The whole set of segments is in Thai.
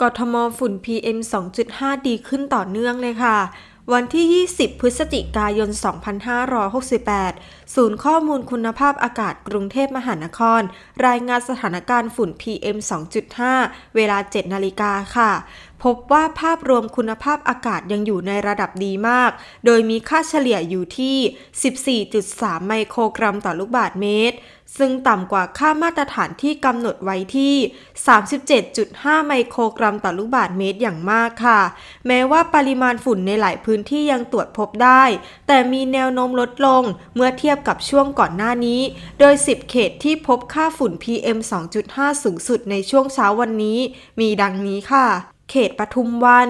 กทมฝุ่น PM 2.5 ดีขึ้นต่อเนื่องเลยค่ะ วันที่ 20 พฤศจิกายน 2568 ศูนย์ข้อมูลคุณภาพอากาศกรุงเทพมหานคร รายงานสถานการณ์ฝุ่น PM 2.5 เวลา 7 นาฬิกาค่ะ พบว่าภาพรวมคุณภาพอากาศยังอยู่ในระดับดีมาก โดยมีค่าเฉลี่ยอยู่ที่ 14.3 ไมโครกรัมต่อลูกบาศก์เมตร ซึ่งต่ำกว่าค่ามาตรฐานที่กำหนดไว้ที่ 37.5 ไมโครกรัมต่อลูกบาศก์เมตรอย่างมากค่ะ แม้ว่าปริมาณฝุ่นในหลายพื้นที่ยังตรวจพบได้ แต่มีแนวโน้มลดลงเมื่อเทียบกับช่วงก่อนหน้านี้ โดย 10 เขตที่พบค่าฝุ่น PM 2.5 สูงสุดในช่วงเช้าวันนี้ มีดังนี้ค่ะ เขตปทุมวัน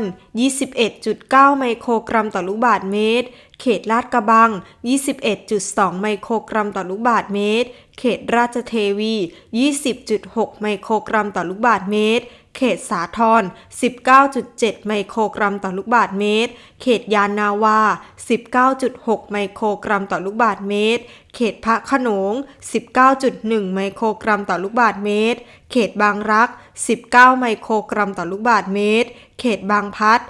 21.9 ไมโครกรัมต่อลูกบาศก์เมตร เขตลาดกระบัง 21.2 ไมโครกรัมต่อลูกบาศก์เมตร เขตราชเทวี 20.6 ไมโครกรัมต่อลูกบาศก์เมตร เขตสาทร19.7 ไมโครกรัมต่อลูกบาศก์เมตร เขตยานนาวา 19.6 ไมโครกรัมต่อลูกบาศก์เมตร เขตพระขนง 19.1 ไมโครกรัมต่อลูกบาศก์เมตร เขตบางรัก 19 ไมโครกรัมต่อลูกบาศก์เมตร เขตบางพัด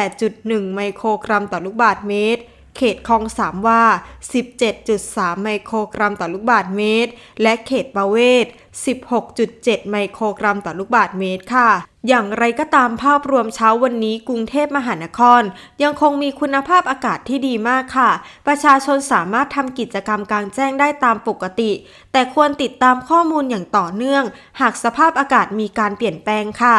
18.1 ไมโครกรัมต่อลูกบาศก์เมตร เขตคลองสามว่า 17.3 ไมโครกรัมต่อลูกบาศก์เมตร และเขตประเวศ 16.7 ไมโครกรัมต่อลูกบาศก์เมตรค่ะอย่างไรก็ตามภาพรวมเช้าวันนี้กรุงเทพมหานคร ยังคงมีคุณภาพอากาศที่ดีมากค่ะ ประชาชนสามารถทำกิจกรรมกลางแจ้งได้ตามปกติ แต่ควรติดตามข้อมูลอย่างต่อเนื่อง หากสภาพอากาศมีการเปลี่ยนแปลงค่ะ